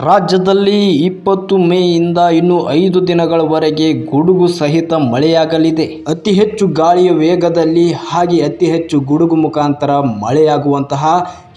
ರಾಜ್ಯದಲ್ಲಿ ಇಪ್ಪತ್ತು ಮೇಯಿಂದ ಇನ್ನು ಐದು ದಿನಗಳವರೆಗೆ ಗುಡುಗು ಸಹಿತ ಮಳೆಯಾಗಲಿದೆ. ಅತಿ ಹೆಚ್ಚು ಗಾಳಿಯ ವೇಗದಲ್ಲಿ ಹಾಗೆ ಅತಿ ಹೆಚ್ಚು ಗುಡುಗು ಮುಖಾಂತರ ಮಳೆಯಾಗುವಂತಹ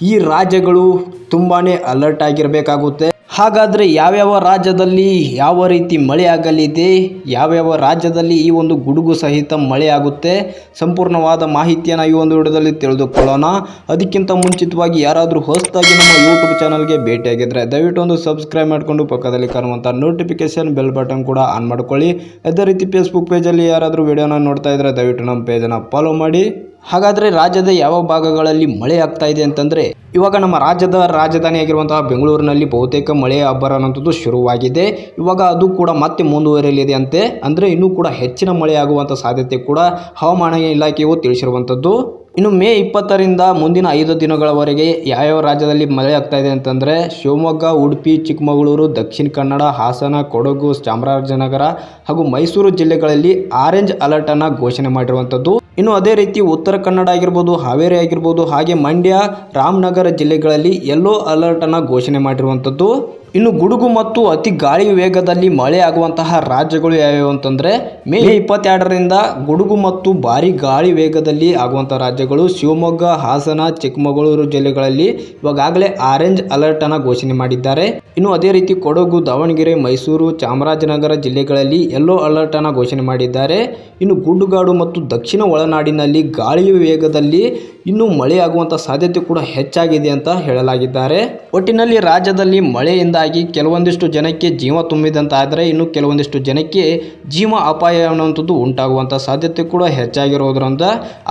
ಈ ರಾಜ್ಯಗಳು ತುಂಬಾ ಅಲರ್ಟ್ ಆಗಿರಬೇಕಾಗುತ್ತೆ. ಹಾಗಾದರೆ ಯಾವ್ಯಾವ ರಾಜ್ಯದಲ್ಲಿ ಯಾವ ರೀತಿ ಮಳೆ ಆಗಲಿದೆ ಯಾವ್ಯಾವ ರಾಜ್ಯದಲ್ಲಿ ಈ ಒಂದು ಗುಡುಗು ಸಹಿತ ಮಳೆ ಆಗುತ್ತೆ ಸಂಪೂರ್ಣವಾದ ಮಾಹಿತಿಯನ್ನು ಈ ಒಂದು ವಿಡಿಯೋದಲ್ಲಿ ತಿಳಿದುಕೊಳ್ಳೋಣ. ಅದಕ್ಕಿಂತ ಮುಂಚಿತವಾಗಿ ಯಾರಾದರೂ ಹೊಸದಾಗಿ ನಮ್ಮ ಯೂಟ್ಯೂಬ್ ಚಾನಲ್ಗೆ ಭೇಟಿಯಾಗಿದ್ದರೆ ದಯವಿಟ್ಟು ಒಂದು ಸಬ್ಸ್ಕ್ರೈಬ್ ಮಾಡಿಕೊಂಡು ಪಕ್ಕದಲ್ಲಿ ಕಾಣುವಂಥ ನೋಟಿಫಿಕೇಶನ್ ಬೆಲ್ ಬಟನ್ ಕೂಡ ಆನ್ ಮಾಡ್ಕೊಳ್ಳಿ. ಅದೇ ರೀತಿ ಫೇಸ್ಬುಕ್ ಪೇಜಲ್ಲಿ ಯಾರಾದರೂ ವಿಡಿಯೋನ ನೋಡ್ತಾ ಇದ್ದರೆ ದಯವಿಟ್ಟು ನಮ್ಮ ಪೇಜನ್ನು ಫಾಲೋ ಮಾಡಿ. ಹಾಗಾದರೆ ರಾಜ್ಯದ ಯಾವ ಭಾಗಗಳಲ್ಲಿ ಮಳೆ ಆಗ್ತಾ ಇದೆ ಅಂತಂದರೆ, ಇವಾಗ ನಮ್ಮ ರಾಜ್ಯದ ರಾಜಧಾನಿಯಾಗಿರುವಂತಹ ಬೆಂಗಳೂರಿನಲ್ಲಿ ಬಹುತೇಕ ಮಳೆ ಅಬ್ಬರ ಅನ್ನೋಂಥದ್ದು ಶುರುವಾಗಿದೆ. ಇವಾಗ ಅದು ಕೂಡ ಮತ್ತೆ ಮುಂದುವರಿಯಲಿದೆ ಅಂತೆ. ಅಂದರೆ ಇನ್ನೂ ಕೂಡ ಹೆಚ್ಚಿನ ಮಳೆ ಆಗುವಂಥ ಸಾಧ್ಯತೆ ಕೂಡ ಹವಾಮಾನ ಇಲಾಖೆಯು ತಿಳಿಸಿರುವಂಥದ್ದು. ಇನ್ನು ಮೇ ಇಪ್ಪತ್ತರಿಂದ ಮುಂದಿನ ಐದು ದಿನಗಳವರೆಗೆ ಯಾವ್ಯಾವ ರಾಜ್ಯದಲ್ಲಿ ಮಳೆ ಆಗ್ತಾ ಇದೆ ಅಂತಂದರೆ, ಶಿವಮೊಗ್ಗ, ಉಡುಪಿ, ಚಿಕ್ಕಮಗಳೂರು, ದಕ್ಷಿಣ ಕನ್ನಡ, ಹಾಸನ, ಕೊಡಗು, ಚಾಮರಾಜನಗರ ಹಾಗೂ ಮೈಸೂರು ಜಿಲ್ಲೆಗಳಲ್ಲಿ ಆರೆಂಜ್ ಅಲರ್ಟನ್ನು ಘೋಷಣೆ ಮಾಡಿರುವಂಥದ್ದು. ಇನ್ನು ಅದೇ ರೀತಿ ಉತ್ತರ ಕನ್ನಡ ಆಗಿರ್ಬೋದು, ಹಾವೇರಿ ಆಗಿರ್ಬೋದು, ಹಾಗೆ ಮಂಡ್ಯ, ರಾಮನಗರ ಜಿಲ್ಲೆಗಳಲ್ಲಿ ಯೆಲ್ಲೋ ಅಲರ್ಟನ್ನು ಘೋಷಣೆ ಮಾಡಿರುವಂಥದ್ದು ಇನ್ನು ಗುಡುಗು ಮತ್ತು ಅತಿ ಗಾಳಿ ವೇಗದಲ್ಲಿ ಮಳೆ ಆಗುವಂತಹ ರಾಜ್ಯಗಳು ಯಾವ್ಯಾವು ಅಂತಂದರೆ ಮೇ ಇಪ್ಪತ್ತೆರಡರಿಂದ ಗುಡುಗು ಮತ್ತು ಭಾರಿ ಗಾಳಿ ವೇಗದಲ್ಲಿ ಆಗುವಂಥ ರಾಜ್ಯಗಳು ಶಿವಮೊಗ್ಗ, ಹಾಸನ, ಚಿಕ್ಕಮಗಳೂರು ಜಿಲ್ಲೆಗಳಲ್ಲಿ ಇವಾಗಲೇ ಆರೆಂಜ್ ಅಲರ್ಟನ್ನು ಘೋಷಣೆ ಮಾಡಿದ್ದಾರೆ. ಇನ್ನು ಅದೇ ರೀತಿ ಕೊಡಗು, ದಾವಣಗೆರೆ, ಮೈಸೂರು, ಚಾಮರಾಜನಗರ ಜಿಲ್ಲೆಗಳಲ್ಲಿ ಯೆಲ್ಲೋ ಅಲರ್ಟನ್ನು ಘೋಷಣೆ ಮಾಡಿದ್ದಾರೆ. ಇನ್ನು ಗುಡ್ಡುಗಾಡು ಮತ್ತು ದಕ್ಷಿಣ ಒಳನಾಡಿನಲ್ಲಿ ಗಾಳಿಯ ವೇಗದಲ್ಲಿ ಇನ್ನೂ ಮಳೆಯಾಗುವಂಥ ಸಾಧ್ಯತೆ ಕೂಡ ಹೆಚ್ಚಾಗಿದೆ ಅಂತ ಹೇಳಲಾಗಿದ್ದಾರೆ. ಒಟ್ಟಿನಲ್ಲಿ ರಾಜ್ಯದಲ್ಲಿ ಮಳೆಯಿಂದಾಗಿ ಕೆಲವೊಂದಿಷ್ಟು ಜನಕ್ಕೆ ಜೀವ ತುಂಬಿದಂತಾದರೆ ಇನ್ನು ಕೆಲವೊಂದಿಷ್ಟು ಜನಕ್ಕೆ ಜೀವ ಅಪಾಯ ಅನ್ನುವಂಥದ್ದು ಉಂಟಾಗುವಂಥ ಸಾಧ್ಯತೆ ಕೂಡ ಹೆಚ್ಚಾಗಿರೋದ್ರಿಂದ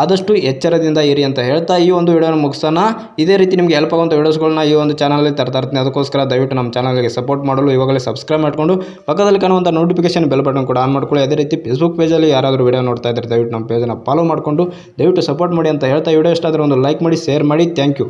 ಆದಷ್ಟು ಎಚ್ಚರದಿಂದ ಇರಿ ಅಂತ ಹೇಳ್ತಾ ಈ ಒಂದು ವಿಡಿಯೋನ ಮುಗಿಸೋಣ. ಇದೇ ರೀತಿ ನಿಮಗೆ ಹೆಲ್ಪ್ ಆಗುವಂಥ ವಿಡಿಯೋಸ್ಗಳನ್ನ ಈ ಒಂದು ಚಾನಲಲ್ಲಿ ತರ್ತಾ ಇರ್ತೀನಿ. ಅದಕ್ಕೋಸ್ಕರ ದಯವಿಟ್ಟು ನಮ್ಮ ಚಾನಲ್ಗೆ ಸಪೋರ್ಟ್ ಮಾಡಲು ಇವಾಗಲೇ ಸಬ್ಸ್ಕ್ರೈಬ್ ಮಾಡಿಕೊಂಡು ಪಕ್ಕದಲ್ಲಿ ಕಾಣುವಂಥ ನೋಟಿಫಿಕೇಶನ್ ಬೆಲ್ ಬಟನ್ ಕೂಡ ಆನ್ ಮಾಡ್ಕೊಳ್ಳಿ. ಅದೇ ರೀತಿ ಫೇಸ್ಬುಕ್ ಪೇಜಲ್ಲಿ ಯಾರಾದರೂ ವಿಡಿಯೋ ನೋಡ್ತಾ ಇದ್ದಾರೆ ದಯವಿಟ್ಟು ನಮ್ಮ ಪೇಜನ್ನು ಫಾಲೋ ಮಾಡಿಕೊಂಡು ದಯವಿಟ್ಟು ಸಪೋರ್ಟ್ ಮಾಡಿ ಅಂತ ಹೇಳ್ತಾ ವಿಡಿಯೋ ಇಷ್ಟ ಆದರೆ ಒಂದು ಲೈಕ್ ಮಾಡಿ ಶೇರ್ ಮಾಡಿ. Thank you